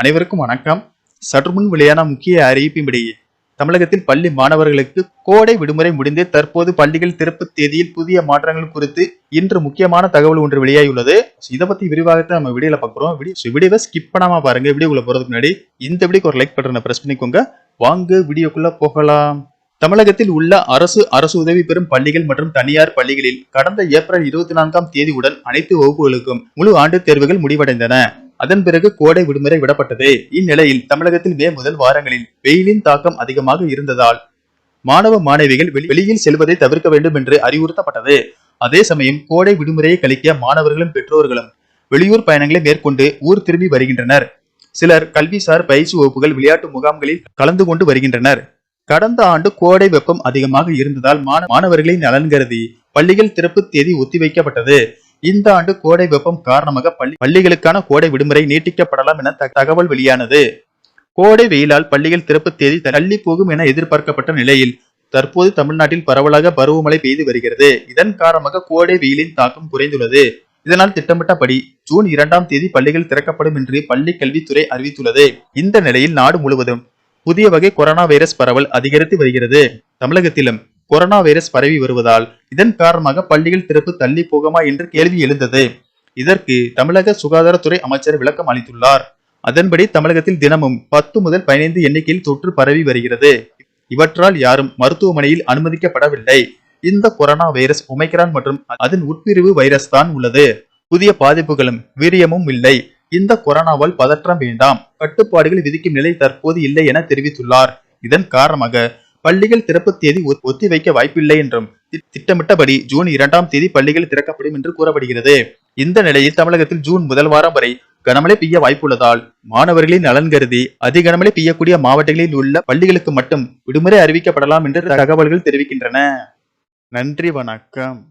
அனைவருக்கும் வணக்கம். சற்று முன் வெளியான முக்கிய அறிவிப்பின்படியே தமிழகத்தில் பள்ளி மாணவர்களுக்கு கோடை விடுமுறை முடிந்து தற்போது பள்ளிகள் திறப்பு தேதியில் புதிய மாற்றங்கள் குறித்து இன்று முக்கியமான தகவல் ஒன்று வெளியாகியுள்ளது. இதை பத்தி விரிவாகத்தை நம்ம வீடியோல பாக்குறோம் வீடியோவை ஸ்கிப் பண்ணாம பாருங்க. வீடியோக்குள்ள போறதுக்கு முன்னாடி இந்த வீடியோக்கு ஒரு லைக் பட்டனை பிரஸ் பண்ணிக்கோங்க. வாங்க வீடியோக்குள்ள போகலாம். தமிழகத்தில் உள்ள அரசு அரசு உதவி பெறும் பள்ளிகள் மற்றும் தனியார் பள்ளிகளில் கடந்த ஏப்ரல் இருபத்தி நான்காம் தேதியுடன் அனைத்து வகுப்புகளுக்கும் முழு ஆண்டு தேர்வுகள் முடிவடைந்தன. அதன் பிறகு கோடை விடுமுறை விடப்பட்டது. இந்நிலையில் தமிழகத்தில் மே முதல் வாரங்களில் வெயிலின் தாக்கம் அதிகமாக இருந்ததால் மாணவ மாணவிகள் வெளி- வெளியில் செல்வதை தவிர்க்க வேண்டும் என்று அறிவுறுத்தப்பட்டது. அதே சமயம் கோடை விடுமுறையை கழிக்க மாணவர்களும் பெற்றோர்களும் வெளியூர் பயணங்களை மேற்கொண்டு ஊர் திரும்பி வருகின்றனர். சிலர் கல்விசார் பயிற்சி வகுப்புகள் விளையாட்டு முகாம்களில் கலந்து கொண்டு வருகின்றனர். கடந்த ஆண்டு கோடை வெப்பம் அதிகமாக இருந்ததால் மாண- மாணவர்களின் நலன் கருதி பள்ளிகள் திறப்பு தேதி ஒத்திவைக்கப்பட்டது. இந்த ஆண்டு கோடை வெப்பம் காரணமாக பள்ளி பள்ளிகளுக்கான கோடை விடுமுறை நீட்டிக்கப்படலாம் என தகவல் வெளியானது. கோடை வெயிலால் பள்ளிகள் திறப்பு தேதி தள்ளி போகும் என எதிர்பார்க்கப்பட்ட நிலையில் தற்போது தமிழ்நாட்டில் பரவலாக பருவமழை பெய்து வருகிறது. இதன் காரணமாக கோடை வெயிலின் தாக்கம் குறைந்துள்ளது. இதனால் திட்டமிட்டபடி ஜூன் இரண்டாம் தேதி பள்ளிகள் திறக்கப்படும் என்று பள்ளி கல்வித்துறை அறிவித்துள்ளது. இந்த நிலையில் நாடு முழுவதும் புதிய வகை கொரோனா வைரஸ் பரவல் அதிகரித்து வருகிறது. தமிழகத்திலும் கொரோனா வைரஸ் பரவி வருவதால் இதன் காரணமாக பள்ளிகள் திறப்பு தள்ளி போகுமா என்று கேள்வி எழுந்தது. இதற்கு தமிழக சுகாதாரத்துறை அமைச்சர் விளக்கம் அளித்துள்ளார். அதன்படி தமிழகத்தில் தினமும் பத்து முதல் பதினைந்து எண்ணிக்கையில் தொற்று பரவி வருகிறது. இவற்றால் யாரும் மருத்துவமனையில் அனுமதிக்கப்படவில்லை. இந்த கொரோனா வைரஸ் ஒமைக்ரான் மற்றும் அதன் உட்பிரிவு வைரஸ் தான் உள்ளது. புதிய பாதிப்புகளும் வீரியமும் இல்லை. இந்த கொரோனாவால் பதற்றம் வேண்டாம். கட்டுப்பாடுகள் விதிக்கும் நிலை தற்போது இல்லை என தெரிவித்துள்ளார். இதன் காரணமாக பள்ளிகள் திறப்பு தேதி ஒத்திவைக்க வாய்ப்பில்லை என்றும் திட்டமிட்டபடி ஜூன் இரண்டாம் தேதி பள்ளிகள் திறக்கப்படும் என்று கூறப்படுகிறது. இந்த நிலையில் தமிழகத்தில் ஜூன் முதல் வாரம் வரை கனமழை பெய்ய வாய்ப்புள்ளதால் மாணவர்களின் நலன் கருதி அதிக கனமழை பெய்யக்கூடிய மாவட்டங்களில் உள்ள பள்ளிகளுக்கு மட்டும் விடுமுறை அறிவிக்கப்படலாம் என்று தகவல்கள் தெரிவிக்கின்றன. நன்றி வணக்கம்.